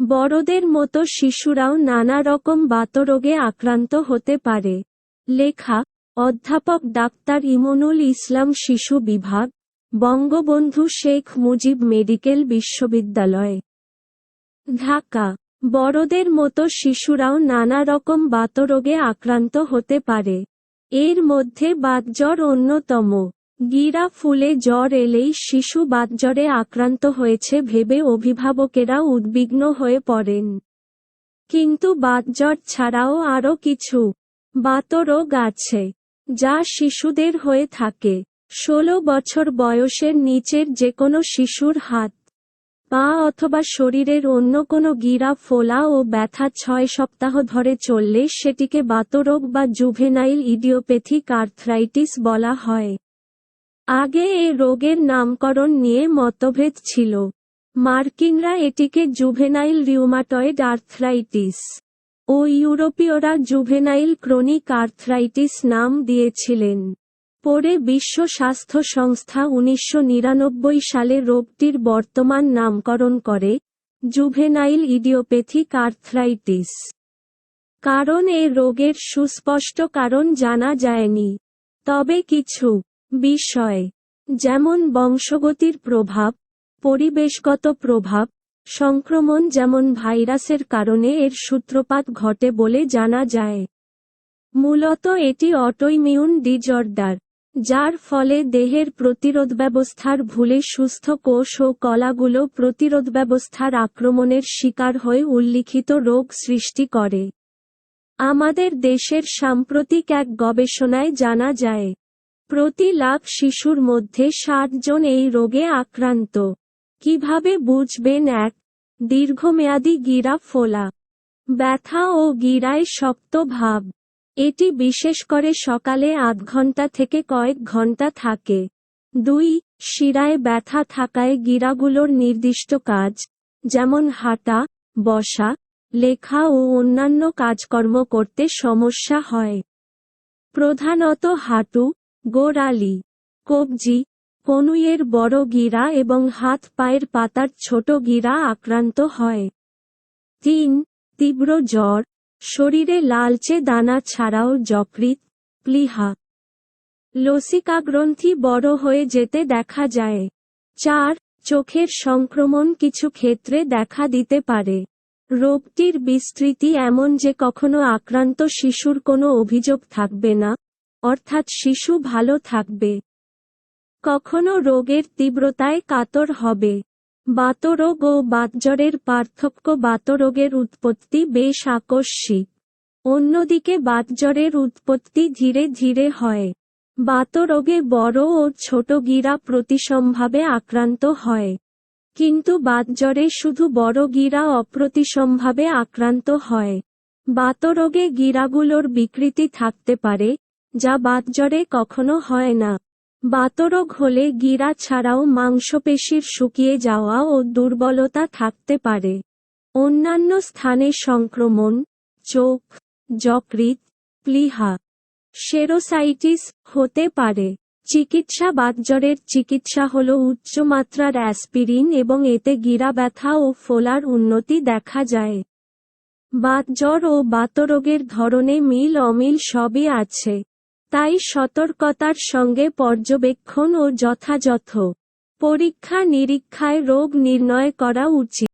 বড়দের মতো শিশুরাও নানা রকম বাতরোগে আক্রান্ত হতে পারে। লেখা, অধ্যাপক ডাক্তার ইমনুল ইসলাম শিশু বিভাগ, বঙ্গবন্ধু শেখ মুজিব মেডিকেল বিশ্ববিদ্যালয়। ঢাকা, বড়দের মতো শিশুরাও নানা রকম বাতরোগে আক্রান্ত হতে পারে। এর মধ্যে বাতজ্বর অন্যতম। গিরা ফুলে জ্বর এলেই শিশু বাতজ্বরে আক্রান্ত হয়েছে ভেবে অভিভাবকেরা উদ্বিগ্ন হয়ে পড়েন। কিন্তু বাতজ্বর ছাড়াও আরও কিছু বাতরোগ আছে, যা শিশুদের হয়ে থাকে। ষোলো বছর বয়সের নিচের যে কোনো শিশুর হাত, পা অথবা শরীরের অন্য কোনো গিরা ফোলা ও ব্যথা ছয় সপ্তাহ ধরে চললে সেটিকে বাতরোগ বা জুভেনাইল ইডিওপ্যাথিক আর্থ্রাইটিস বলা হয়। আগে এ রোগের নামকরণ নিয়ে মতভেদ ছিল। মার্কিনরা এটিকে জুভেনাইল রিউমাটয়েড আর্থ্রাইটিস ও ইউরোপীয়রা জুভেনাইল ক্রনিক আর্থ্রাইটিস নাম দিয়েছিলেন। পরে বিশ্ব স্বাস্থ্য সংস্থা উনিশশো নিরানব্বই সালে রোগটির বর্তমান নামকরণ করে, জুভেনাইল ইডিওপ্যাথিক আর্থ্রাইটিস। কারণ এ রোগের সুস্পষ্ট কারণ জানা যায়নি। তবে কিছু বিষয়। যেমন বংশগতির প্রভাব, পরিবেশগত প্রভাব, সংক্রমণ যেমন ভাইরাসের কারণে এর সূত্রপাত ঘটে বলে জানা যায়। মূলত এটি অটোইমিউন ডিজর্ডার যার ফলে দেহের প্রতিরোধ ব্যবস্থার ভুলে সুস্থ কোষ ও কলাগুলো প্রতিরোধ ব্যবস্থার আক্রমণের শিকার হয়ে উল্লিখিত রোগ সৃষ্টি করে। আমাদের দেশের সাম্প্রতিক এক গবেষণায় জানা যায় প্রতি লাখ শিশুর মধ্যে ষাট জন এই রোগে আক্রান্ত। কীভাবে বুঝবেন এক? দীর্ঘমেয়াদী গিরা ফোলা। ব্যথা ও গিরায় শক্ত ভাব। এটি বিশেষ করে সকালে আধ ঘণ্টা থেকে কয়েক ঘণ্টা থাকে। দুই, শিরায় ব্যথা থাকায় গিরাগুলোর নির্দিষ্ট কাজ, যেমন হাঁটা, বসা, লেখা ও অন্যান্য কাজকর্ম করতে সমস্যা হয়। প্রধানত হাঁটু গোড়ালি, কবজি কনুইয়ের বড় গিরা এবং হাত পায়ের পাতার ছোট গিরা আক্রান্ত হয়। তিন, তীব্র জ্বর, শরীরে লালচে দানা ছাড়াও যকৃত প্লিহা। লসিকাগ্রন্থি বড় হয়ে যেতে দেখা যায়। চার, চোখের সংক্রমণ কিছু ক্ষেত্রে দেখা দিতে পারে। রোগটির বিস্তৃতি এমন যে কখনো আক্রান্ত শিশুর কোনো অভিযোগ থাকবে না। অর্থাৎ শিশু ভালো থাকবে। কখনো রোগের তীব্রতায় কাতর হবে। বাতরোগ ও বাতজ্বরের পার্থক্য বাতরোগের উৎপত্তি বেশ আকস্মিক। অন্যদিকে বাতজ্বরের উৎপত্তি ধীরে ধীরে হয়। বাতরোগে বড় ও ছোট গিরা প্রতিসম্ভাবে আক্রান্ত হয়। কিন্তু বাতজ্বরে শুধু বড় গিরা অপ্রতিসম্ভাবে আক্রান্ত হয়। বাতরোগে গিরাগুলোর বিকৃতি থাকতে পারে যা বাতজ্বরে কখনো হয় না। বাতরোগ হলে গিরা ছাড়াও মাংসপেশির শুকিয়ে যাওয়া ও দুর্বলতা থাকতে পারে। অন্যান্য স্থানে সংক্রমণ, চোখ, যকৃৎ, প্লিহা, সেরোসাইটিস হতে পারে। চিকিৎসা বাতজ্বরের চিকিৎসা হল উচ্চমাত্রার অ্যাসপিরিন এবং এতে গিরা ব্যথা ও ফোলার উন্নতি দেখা যায়। বাতজ্বর ও বাতরোগের ধরনে মিল অমিল সবই আছে। তাই সতর্কতার সঙ্গে পর্যবেক্ষণ ও যথাযথ পরীক্ষা নিরীক্ষায় রোগ নির্ণয় করা উচিত।